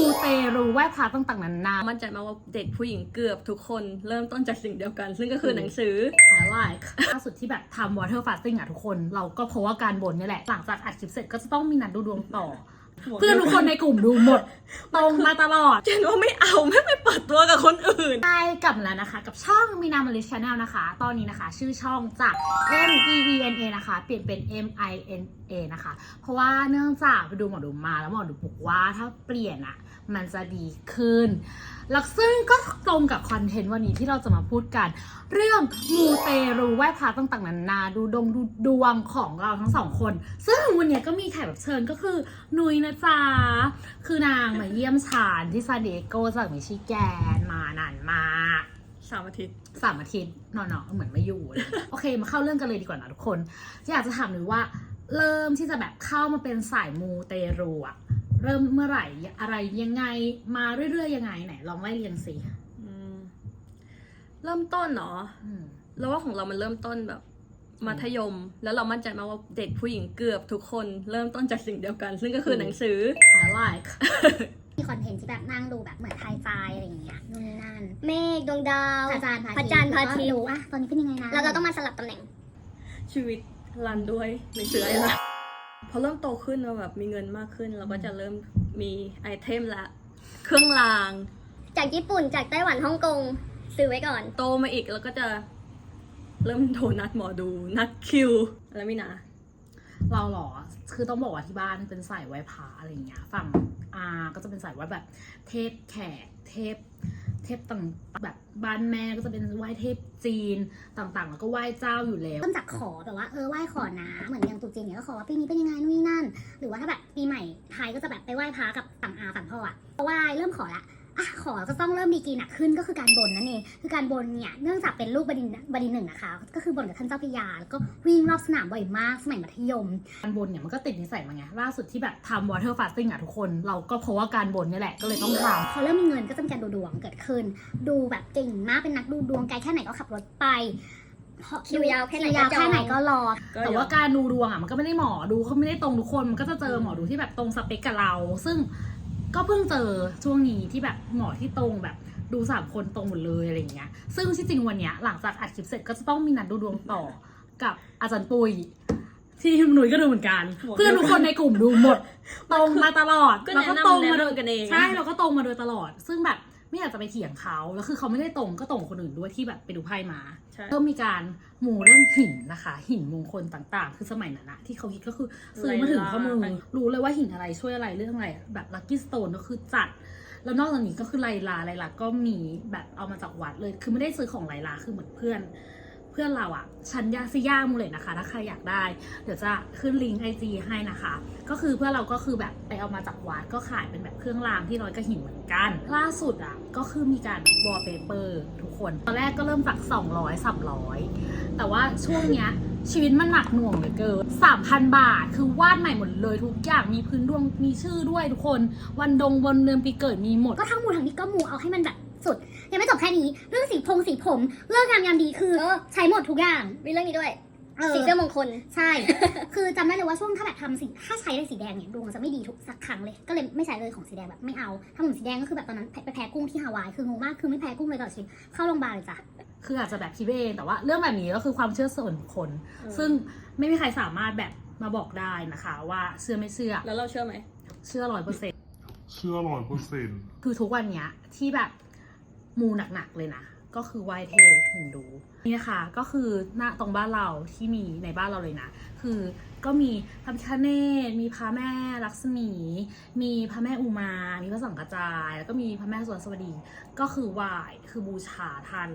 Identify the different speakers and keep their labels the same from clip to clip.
Speaker 1: มูเตรูไหว้พระต่างๆนานา
Speaker 2: มั่นใจมากว่าเด็กผู้หญิงเกือบทุกคนเริ่มต้นจากสิ่งเดียวกัน ซึ่งก็คือหนังสือ
Speaker 1: I like ล่าสุดที่แบบทำ water fasting อะทุกคน เราก็เพราะว่าการบนนี่แหละ หลังจากอัดคลิปเสร็จก็จะต้องมีนัดดูดวงต่อ เพื่อนทุกคนในกลุ่มดูหมดตรงมาตลอด
Speaker 2: เจนว่าไม่เอาไม่ไปเปิดตัวกับคนอื่น
Speaker 1: ใช่กลับมาแล้วนะคะ กับช่องมีนามาริชแนลนะคะ ตอนนี้นะคะ ชื่อช่องจาก M E V N A นะคะ เปลี่ยนเป็น M I N A นะคะ เพราะว่าเนื่องจากไปดูหมอดูมาแล้วหมอดูบอกว่าถ้าเปลี่ยนอะมันจะดีขึ้น แล้วซึ่งก็ตรงกับคอนเทนต์วันนี้ที่เราจะมาพูดกัน เรื่องมูเตรูไหว้พระต่างๆนานาดูดงดูดวงของเราทั้งสองคน ซึ่งวันเนี้ยก็มีแขกรับเชิญก็คือนุยนะจ๊ะคือนางมาเยี่ยมฉานที่ซานดิเอโกจากมิชิแกนมานานมาก
Speaker 2: สามอาทิตย์
Speaker 1: สามอาทิตย์นอนๆเหมือนไม่อยู่เลยโอเค มาเข้าเรื่องกันเลยดีกว่านะทุกคนอยากจะถามหนูว่า เริ่มที่จะแบบเข้ามาเป็นสายมูเตรูอะเริ่มเมื่อไหร่อะไรยังไงมาเรื่อยๆยังไงไหนลองไล่เรียงสิ
Speaker 2: อืมเริ่มต้นเนาะ
Speaker 1: อืม
Speaker 2: แล้วว่าของเรามันเริ่มต้นแบบมัธยม แล้วเรามั่นใจมากว่าเด็กผู้หญิงเกือบทุกคนเริ่มต้นจากสิ่งเดียวกัน ซึ่งก็คือหนังสือ
Speaker 1: I like
Speaker 3: มีคอนเทนต์ที่แบบนั่งดูแบบเหมือนไทยใจอะไรอย่างเงี้ยนู่นนี่นั่นเมฆดวงดาว
Speaker 4: พระจันทร์
Speaker 3: พระจันทร์พระอาทิตย์
Speaker 4: แล้วก็
Speaker 3: รู้อะตอนนี้เป็นยังไงนะ
Speaker 4: แล้วเราต้องมาสลับตำแหน่ง
Speaker 2: ชีวิต รันด้วยหนังสืออะไรล่ะพอเริ่มโตขึ้นเราแบบมีเงินมากขึ้น เราก็จะเริ่มมีไอเทมละ เครื่องราง
Speaker 4: จากญี่ปุ่นจากไต้หวันฮ่องกงซื้อไว้ก่อน
Speaker 2: โตมาอีกแล้วก็จะเริ่มโทรนัดหมอดู นัดคิวอะไรไม่นะ
Speaker 1: เราหรอ คือต้องบอกว่าที่บ้านเป็นสายไหว้พระอะไรอย่างเงี้ย ฝั่งอาก็จะเป็นสายไหว้แบบ เทพแขก เทพ เทพต่างแบบบ้านแม่ก็จะเป็นไหว้เทพจีนต่างๆ แล้วก็ไหว้เจ้าอยู่แล้ว
Speaker 3: เริ่มจากขอแบบว่าเออไหว้ขอนะเหมือนอย่างตรุษจีนเนี่ยก็ขอว่าปีนี้เป็นยังไงนู่นนี่นั่น หรือว่าถ้าแบบปีใหม่ไทยก็จะแบบไปไหว้พระกับฝั่งอาฝั่งพ่ออะไหว้เริ่มขอละ อะขอจะต้องเริ่มมีกีหนักขึ้นก็คือการบนนั่นเองคือการบนเนี่ยเนื่องจากเป็นลูกบดินทร์บดินทร์หนึ่งนะคะ ก็คือบนกับท่านเจ้าพระยาแล้วก็วิ่งรอบสนามบ่อยมากสมัยมัธยม
Speaker 1: การบนเนี่ยมันก็ติดนิสัยมาไงล่าสุดที่แบบทำ water fasting อะทุกคนเราก็เพราะว่าการบนเนี่ยแหละก็เลยต้องทำ
Speaker 3: พอเริ่มมีเงินก็จะมีการดูดวงเกิดขึ้น ดูแบบเก่งมากเป็นนักดูดวงไกลแค่ไหนก็ขับรถไปเพราะ
Speaker 4: คิวยาวแค่ไหน
Speaker 3: คิวยาว
Speaker 4: ก็จอง
Speaker 3: แค่ไหนก็รอ
Speaker 2: ก็
Speaker 1: แต่ว่าการดูดวงอะมันก็ไม่ได้หมอดูเขาไม่ได้ตรงทุกคน มันก็จะเจอหมอดูที่แบบตรงสเปคกับเรา ซึ่ง ก็เพิ่งเจอช่วงนี้ที่แบบหมอที่ตรงแบบดูสามคนตรงหมดเลยอะไรอย่างเงี้ย ซึ่งที่จริงวันเนี้ยหลังจากอัดคลิปเสร็จก็จะต้องมีนัดดูดวงต่อกับอาจารย์ปุยที่หนุ่ยก็ดูเหมือนกัน เพื่อนทุกคนในกลุ่มดูหมด ตรงมาตลอด
Speaker 2: ก็
Speaker 1: เรา
Speaker 2: แนะ
Speaker 1: ก็
Speaker 2: นำ
Speaker 1: ตรงมา
Speaker 2: แนะ
Speaker 1: โดย
Speaker 2: นำกันเอง
Speaker 1: ใช่เราก็ตรงมาโดยตลอด ซึ่งแบบ ไม่อยากจะไปเถียงเขาแล้วคือเขาไม่ได้ตรงก็ตรงกับคนอื่นด้วยที่แบบไปดูไพ่มา
Speaker 2: ใช่
Speaker 1: เริ่มมีการหมู่เรื่องหินนะคะ หินมงคลต่างๆ คือสมัยนั้นนะที่เขาคิดก็คือซื้อมาถึงข้อมือรู้เลยว่าหินอะไรช่วยอะไรเรื่องอะไรแบบลั c กี้สโตนก็คือจัดแล้วนอกจากนี้ก็คือไลลาไลลาก็มีแบบเอามาจากวัดเลย คือไม่ได้ซื้อของไลลาคือเหมือนเพื่อน เพื่อนเราอะชันยาซิย่ามูเลยนะคะ ถ้าใครอยากได้ เดี๋ยวจะขึ้นลิงก์ไอจีให้นะคะ ก็คือเพื่อนเราก็คือแบบไปเอามาจากวัดก็ขายเป็นแบบเครื่องรางที่ร้อยกระหินเหมือนกัน ล่าสุดอะก็คือมีการวอลเปเปอร์ทุกคน ตอนแรกก็เริ่มจาก200 300 แต่ว่าช่วงเนี้ยชีวิตมันหนักหน่วงเหลือเกิน3,000บาท คือวาดใหม่หมดเลยทุกอย่าง มีพื้นดวง มีชื่อด้วยทุกคน วันดงวันเดือนปีเกิดมีหมด
Speaker 3: ก็ทั้งมูทั้งนี้ก็มูเอาให้มันแบบสุด ยังไม่จบแค่นี้ เรื่องสีพงสีผม เรื่องงามยามดีคือ
Speaker 4: เออ
Speaker 3: ใช้หมดทุกอย่าง
Speaker 4: มีเรื่องนี้ด้วย
Speaker 3: เออ
Speaker 4: สีเสื้อมงคล
Speaker 3: ใช่ คือจำได้เลยว่าช่วงถ้าแบบทำสีถ้าใช้ในสีแดงเนี่ยดวงจะไม่ดีทุกสักครั้งเลย ก็เลยไม่ใช้เลยของสีแดงแบบไม่เอาถ้าผมสีแดงก็คือแบบตอนนั้นไปแพ้กุ้งที่ฮาวายคืองงมากคือไม่แพ้กุ้งเลยตลอดชีวิตเข้าโรงพยาบาลเลยจ้ะ
Speaker 1: คืออาจจะแบบคิดไปเองแต่ว่าเรื่องแบบนี้ก็คือความเชื่อส่วนบุคคลซึ่งไม่มีใครสามารถแบบมาบอกได้นะคะ ว่าเชื่อไม่เชื่อ
Speaker 2: แล้วเราเชื่อไหม
Speaker 1: เชื่อร้อยเปอร์เซ็น
Speaker 5: เชื่อร้อยเปอร์เซ็นต์
Speaker 1: คือทุกวันเนี้ยที่แบบ มูหนักๆเลยนะก็คือไหว้เทพหินดูนี่นะคะก็คือหน้าตรงบ้านเราที่มีในบ้านเราเลยนะ คือก็มีพระพิฆเนศมีพระแม่ลักษมี มีพระแม่อุมา มีพระสังกจาย แล้วก็มีพระแม่สวนสวดี ก็คือไหว้คือบูชาท่าน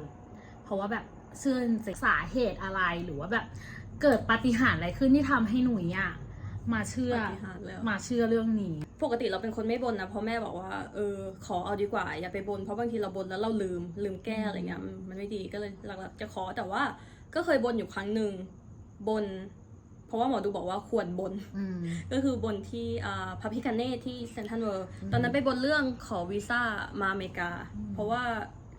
Speaker 1: เพราะว่าแบบเชื่อจริงๆสาเหตุอะไรหรือว่าแบบเกิดปาฏิหาริย์อะไรขึ้นที่ทำให้หนุ่ยอะมาเชื่อ
Speaker 2: ปาฏิหาริย์แล้ว
Speaker 1: มาเชื่อเรื่องนี้
Speaker 2: ปกติเราเป็นคนไม่บนนะเพราะแม่บอกว่าเออขอเอาดีกว่าอย่าไปบนเพราะบางทีเราบนแล้วเราลืมลืมแก้อะไรเงี้ยมันมันไม่ดีก็เลยหลักๆจะขอแต่ว่าก็เคยบนอยู่ครั้งหนึ่งบน เพราะว่าหมอดูบอกว่าควรบน
Speaker 1: อืม
Speaker 2: ก็คือบนที่อ่าพระพิคเนตที่เซนทรัลเวิร์
Speaker 1: อืม
Speaker 2: ตอนนั้นไปบนเรื่องขอวีซ่ามาอเมริกา
Speaker 1: อืม
Speaker 2: เพราะว่า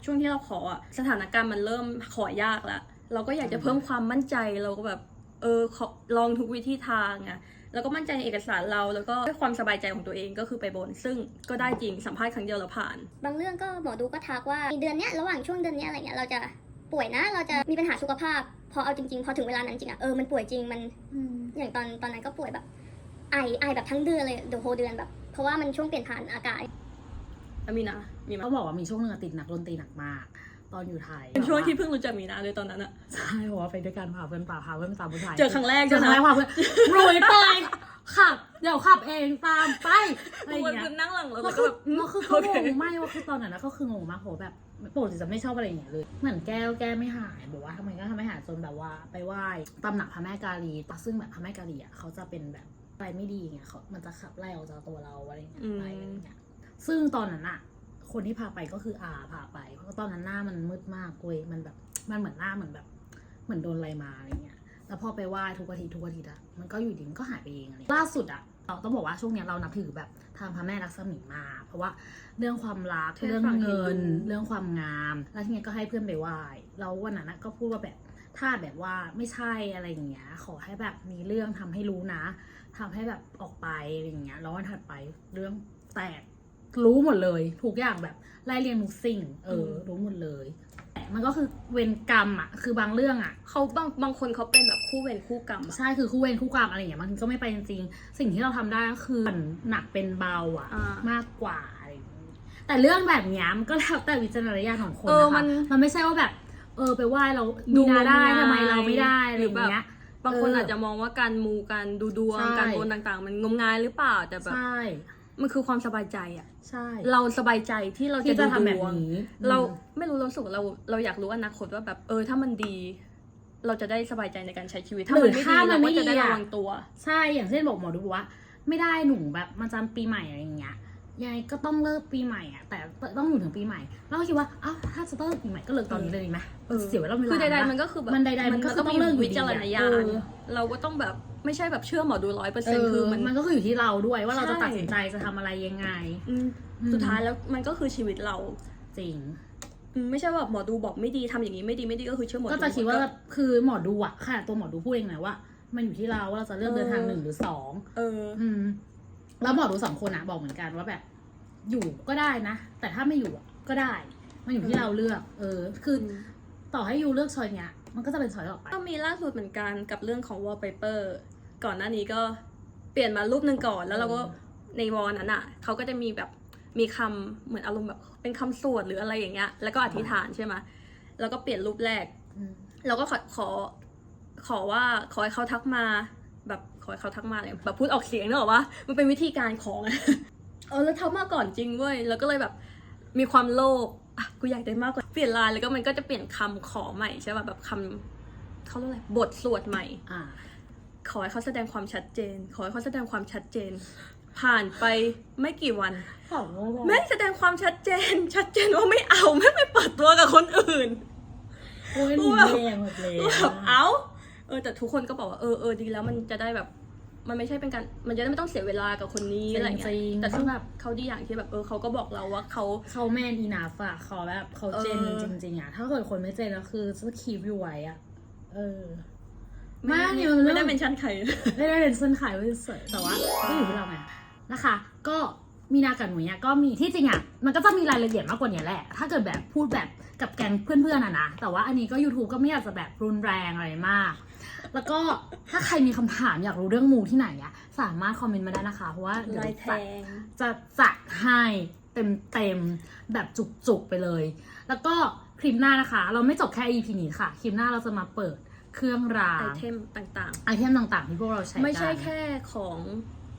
Speaker 2: ช่วงที่เราขออะสถานการณ์มันเริ่มขอยากแล้วเราก็อยากจะเพิ่มความมั่นใจเราก็แบบเออขอลองทุกวิธีทางอะ แล้วก็มั่นใจในเอกสารเรา แล้วก็ด้วยความสบายใจของตัวเองก็คือไปบน ซึ่งก็ได้จริงสัมภาษณ์ครั้งเดียวแล้วผ่าน
Speaker 4: บางเรื่องก็หมอดูก็ทักว่าเดือนเนี้ยระหว่างช่วงเดือนเนี้ยอะไรเงี้ยเราจะป่วยนะเราจะมีปัญหาสุขภาพ พอเอาจริงๆ พอถึงเวลานั้นจริงอะเออมันป่วยจริงมัน
Speaker 3: อืม
Speaker 4: อย่างตอนตอนนั้นก็ป่วยแบบไอไอแบบทั้งเดือนเลยเดือนโฮเดือนแบบ เพราะว่ามันช่วงเปลี่ยนผ่านอากาศ
Speaker 2: แล้วมีนะมีไหม
Speaker 1: เขาบอกว่ามีช่วงหนึงอะติดหนักดนตรีหนักมาก ตอนอยู่ไทย
Speaker 2: เป็นช่วงที่เพิ่งรู้จักมีนาเลยตอนนั้นอะ
Speaker 1: ใช่เพราะว่าไปด้วยกันพาเพื่อนป่าพาเพื่อนไปตามผู้ชาย
Speaker 2: เจอครั้งแรก
Speaker 1: เจอครั้งแรกพาเพื่อนรวยไปขับเดี๋ยวขับเองตามไปอะไรอย่าง
Speaker 2: มัน
Speaker 1: เงี้ย
Speaker 2: คือนั่งหลังรถ
Speaker 1: ก็
Speaker 2: แล้วก็
Speaker 1: คือ
Speaker 2: แบบ
Speaker 1: ก็คือ
Speaker 2: โอ
Speaker 1: เขา
Speaker 2: เค
Speaker 1: งงไม่ว่าคือตอนนั้นนะก็คืองงมากโหแบบปกติจะไม่ชอบอะไรอย่างเงี้ยเลย เหมือนแก้วแก้ไม่หายบอกว่าทำไมก็ทำไม่หายจนแบบว่า ไปไหว้ตำหนักพระแม่กาลีซึ่งแบบพระแม่กาลีอะเขาจะเป็นแบบอะไรไม่ดีไงเขามันจะขับไล่ออกจากตัวเราอะไรอย่างเงี้ยไปอะไรอย่างเงี้ยซึ่งตอนนั้นอะ คนที่พาไปก็คืออาพาไป เพราะว่าตอนนั้นหน้ามันมืดมากเว้ยมันแบบมันเหมือนหน้าเหมือนแบบเหมือนโดนอะไรมาอะไรเงี้ย แล้วพอไปไหว้ทุกอาทิตย์ทุกอาทิตย์อะมันก็อยู่ดีมันก็หายไปเองอะไรเงี้ยล่าสุดอะเราต้องบอกว่าช่วงเนี้ยเรานับถือแบบทางพระแม่ลักษมีมากเพราะว่าเรื่องความรักเรื่องเงิน เรื่องความงาม แล้วทีเนี้ยก็ให้เพื่อนไปไหว้แล้ววันนั้นอะก็พูดว่าแบบถ้าแบบว่าไม่ใช่อะไรอย่างเงี้ย ขอให้แบบมีเรื่องทำให้รู้นะทำให้แบบออกไปอะไรอย่างเงี้ยแล้ววันถัดไปเรื่องแตก รู้หมดเลย ทุกอย่างแบบไล่เรียงทุกสิ่ง เออ รู้หมดเลย แต่มันก็คือเวรกรรมอะ คือบางเรื่องอะ
Speaker 2: เขาบางบางคนเขาเป็นแบบคู่เวรคู่กรรมอะ
Speaker 1: ใช่คือคู่เวรคู่กรรมอะไรอย่างเงี้ยบางทีก็ไม่ไปจริงๆสิ่งที่เราทำได้ก็คือหนักเป็นเบาอะ
Speaker 2: อ่าม
Speaker 1: มากกว่าอะไรอย่างงี้แต่เรื่องแบบเนี้ยมันก็แล้วแต่วิจารณญาณของคน
Speaker 2: เออ
Speaker 1: นะคะ
Speaker 2: มัน
Speaker 1: มันไม่ใช่ว่าแบบ เออไปไหว้เรา
Speaker 2: ดู
Speaker 1: มีนาได้
Speaker 2: งมงาย
Speaker 1: ทำไมเราไม่ได้อะไรอย่างเงี้ย
Speaker 2: บางคน
Speaker 1: เอออ
Speaker 2: อาจจะมองว่าการมูการดูดวง
Speaker 1: ใช่
Speaker 2: การบนต่างๆ มันงมงายหรือเปล่าแต่แบบ
Speaker 1: ใช่
Speaker 2: มันคือความสบายใจอะ
Speaker 1: ใช่
Speaker 2: เราสบายใจที่เราจะ
Speaker 1: ที่
Speaker 2: ดู
Speaker 1: จะทำ
Speaker 2: ด
Speaker 1: แบบ
Speaker 2: วง
Speaker 1: นี้
Speaker 2: เรา
Speaker 1: อืม
Speaker 2: ไม่รู้เรารู้สึกว่าเราเราอยากรู้อนาคตว่าแบบเออถ้ามันดี เราจะได้สบายใจในการใช้ชีวิต ถ้า
Speaker 1: หรื
Speaker 2: มัน
Speaker 1: อ
Speaker 2: ไม่
Speaker 1: ถ้า
Speaker 2: ดี
Speaker 1: มั
Speaker 2: เรา
Speaker 1: นไม่
Speaker 2: ก็จะได้
Speaker 1: ดีอะ
Speaker 2: ระวังตัว
Speaker 1: ใช่อย่างเช่นบอกหมอดูบอกว่า ไม่ได้หนูแบบมาจำปีใหม่อะไรอย่างเงี้ยยายก็ต้องเลิกปีใหม่อะแต่ต้องอยู่ถึงปีใหม่แล้วก็คิดว่าอ้าวถ้าจะต้องเลิกปีใหม่ก็เลิกตอนนี้เลยดีไหม
Speaker 2: เออ
Speaker 1: เสียเวลาเวลา
Speaker 2: คือใดๆะมันก็คือแบบ
Speaker 1: มันใดๆมันก็คือ
Speaker 2: ต้
Speaker 1: ต้
Speaker 2: อ
Speaker 1: องง
Speaker 2: มี
Speaker 1: เลิกอยู่ดี
Speaker 2: วิจารณญา
Speaker 1: เอ
Speaker 2: ณ
Speaker 1: อ
Speaker 2: เราก็ต้องแบบ ไม่ใช่แบบเชื่อหมอดูร้อยเปอร์
Speaker 1: เอ
Speaker 2: เซ็นต์คือ
Speaker 1: อ
Speaker 2: มัน
Speaker 1: มันก็คืออยู่ที่เราด้วยว่าเราจะ
Speaker 2: ใช่
Speaker 1: ตัดสินใจจะทำอะไรยังไง
Speaker 2: อืม
Speaker 1: อืม
Speaker 2: สุดท้ายแล้วมันก็คือชีวิตเรา
Speaker 1: จริง
Speaker 2: อืมไม่ใช่ว่าแบบหมอดูบอกไม่ดีทำอย่างนี้ไม่ดีไม่ดีก็คือเชื่อหมอดู
Speaker 1: ก็จะคิดว่า
Speaker 2: หม
Speaker 1: คือหมอดูอะค่ะ ตัวหมอดูพูดเองนะว่า มันอยู่ที่เราว่าเราจะเลือกเดินทางหนึ่งหรือสอง
Speaker 2: เออ
Speaker 1: อืม แล้วหมอดูสองคนอะบอกเหมือนกันว่าแบบ อยู่ก็ได้นะ แต่ถ้าไม่อยู่อะก็ได้ มันอยู่ที่เราเลือก เออ คืออ
Speaker 2: ม
Speaker 1: ต่อให้อยู่เลือกชอยเนี้ย มันก็จะเป็นชอยต่อไป
Speaker 2: ก็มีล่าสุดเหมือนกันกับเรื่องของ wallpaper ก่อนหน้านี้ก็เปลี่ยนมารูปหนึ่งก่อน แล้วเราก็ในวอลนั้นอะเขาก็จะมีแบบมีคำเหมือนอารมณ์แบบเป็นคำสวดหรืออะไรอย่างเงี้ย แล้วก็อธิษฐานใช่ไหมแล้วก็เปลี่ยนรูปแรกเราก็ขอขอขอว่าขอให้เขาทักมา แบบขอให้เขาทักมาเลยแบบพูดออกเสียงเนอะว่ามันเป็นวิธีการของเออแล้วทักมาก่อนจริงเว้ยแล้วก็เลยแบบมีความโลภอะกูอยากได้มากกว่าเปลี่ยนลน์แล้วก็มันก็จะเปลี่ยนคำขอใหม่ใช่ป่ะแบบคำเขาเรียกอะไรบทสวดใหม่
Speaker 1: อ่า
Speaker 2: ขอให้เขาแสดงความชัดเจน ขอให้เขาแสดงความชัดเจน ผ่านไปไม่กี่วัน
Speaker 1: ของ
Speaker 2: แม่งแสดงความชัดเจน ชัดเจนว่าไม่เอาไม่ไปเปิดตัวกับคนอื่น
Speaker 1: โอ้ยหนู
Speaker 2: แบบ
Speaker 1: แรงหมดเลย
Speaker 2: แบบเอาเออแต่ทุกคนก็บอกว่าเออเออดีแล้วมันจะได้แบบ มันไม่ใช่เป็นการมันจะได้ไม่ต้องเสียเวลากับคนนี้อะไรอย่างเงี้ย
Speaker 1: จริงๆ
Speaker 2: แต่
Speaker 1: ซึ่
Speaker 2: ซึ่
Speaker 1: ง
Speaker 2: ง
Speaker 1: แบ
Speaker 2: แบบบเขาดีอย่างที่แบบเออเขาก็บอกเราว่าเขา
Speaker 1: เขาแมนอีนาฟอะเขาแบบเขาเจน
Speaker 2: เออ
Speaker 1: จริงๆอะถ้าเกิดคนไม่เจนแล้วคือจะคีบอยู่ไว้อะเออ
Speaker 2: ไม่
Speaker 1: ไม่
Speaker 2: ไม่
Speaker 1: อยู่เรื่อง
Speaker 2: ไม่ได้เป็นชั้นใคร
Speaker 1: ไม่ได้เป็นเส้นขายไว้เฉยแต่ว่าก็อยู่ที่เราไงนะคะ ก็มีนากับหนูเนี่ยก็มีที่จริงอะมันก็จะมีรายละเอียดมากกว่านี้แหละ ถ้าเกิดแบบพูดแบบกับแก๊งเพื่อนๆอะนะ แต่ว่าอันนี้ก็ YouTube ก็ไม่อยากจะแบบรุนแรงอะไรมาก แล้วก็ถ้าใครมีคำถามอยากรู้เรื่องมูที่ไหนอะสามารถคอมเมนต์มาได้นะคะ เพราะว่าเดี๋ยว
Speaker 2: ลายแท
Speaker 1: จะ
Speaker 2: ง
Speaker 1: จะจัดให้เต็มเต็มๆแบบจุกๆไปเลย แล้วก็คลิปหน้านะคะ เราไม่จบแค่ EP นี้ค่ะ คลิปหน้าเราจะมาเปิด เครื่องราง
Speaker 2: ไอเทมต่าง
Speaker 1: ไอเทมต่างๆที่พวกเราใช้
Speaker 2: ๆ ไม่ใช่
Speaker 1: กัน
Speaker 2: แค่ของ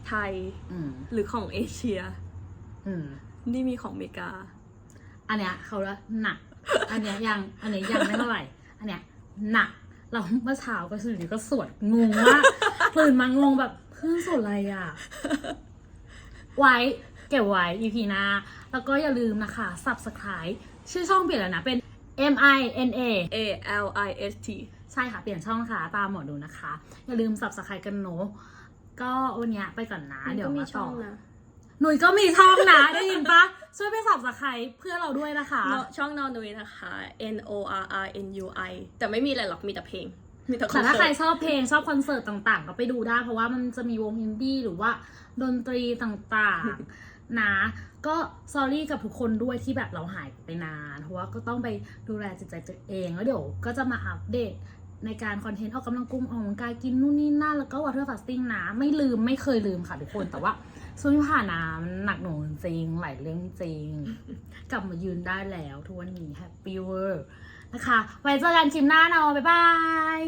Speaker 2: ไทย
Speaker 1: อืม
Speaker 2: หรือของเอเชีย
Speaker 1: อืม
Speaker 2: นี่มีของอเมริกา
Speaker 1: อันเนี้ยเขาละหนัก อันเนี้ยยังอันเนี้ยยังไม่เท่าไหร่ อันเนี้ยหนัก เราเมื่อเช้าก็สื่อก็สวดงงมากตื่นมางงแบบเพื่อนสวดอะไรอะ ไว้เก็บไว้ EP หน้า แล้วก็อย่าลืมนะคะ subscribe ชื่อช่องเปลี่ยนแล้วนะ เป็น M I N A
Speaker 2: A L I S T
Speaker 1: ใช่ค่ะ เปลี่ยนช่องค่ะ ตามหมอดูนะคะ อย่าลืม subscribe กันเนอะก็วันเนี้ยไปก่อนนะ เดี๋ยว
Speaker 2: ก็มี
Speaker 1: มา
Speaker 2: ช่
Speaker 1: ต่
Speaker 2: อ
Speaker 1: อ
Speaker 2: งนะ
Speaker 1: หนุ่ยก็มีช่องนะได้ยินปะช่วยไป subscribe เพื่อเราด้วยนะคะ
Speaker 2: ช่องนอนนุยนะคะ N O R R N U I แต่ไม่มีอะไรหรอกมีแต่เพลงมีแต่คอ
Speaker 1: แต่
Speaker 2: น
Speaker 1: ถ้า
Speaker 2: เสิ
Speaker 1: ใคร
Speaker 2: ร์ต
Speaker 1: ชอบเพลงชอบคอนเสิร์ตต่างๆ ก็ไปดูได้ เพราะว่ามันจะมีวงอินดี้หรือว่าดนตรีต่างๆ นะ ก็ซอรี่กับทุกคนด้วยที่แบบเราหายไปนาน เพราะว่าก็ต้องไปดูแลจิตใจตัวเอง แล้วเดี๋ยวก็จะมาอัปเดต ในการคอนเทนต์ออกกำลังกุมออกกำลังกายกินนู่นนี่นั่นแล้วก็วอเทอร์ฟาสติ้งนะไม่ลืมไม่เคยลืมค่ะทุกคนแต่ว่าช่วงที่ผ่านมามันหนักหน่วงจริงหลายเรื่องจริง กลับมายืนได้แล้วทุกวันนี้แฮปปี้เวอร์นะคะ ไว้เจอกันคลิปหน้าเนาะบ๊ายบาย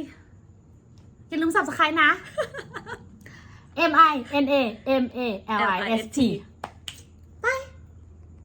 Speaker 1: อย่าลืม subscribe นะ M I N A M A L I S T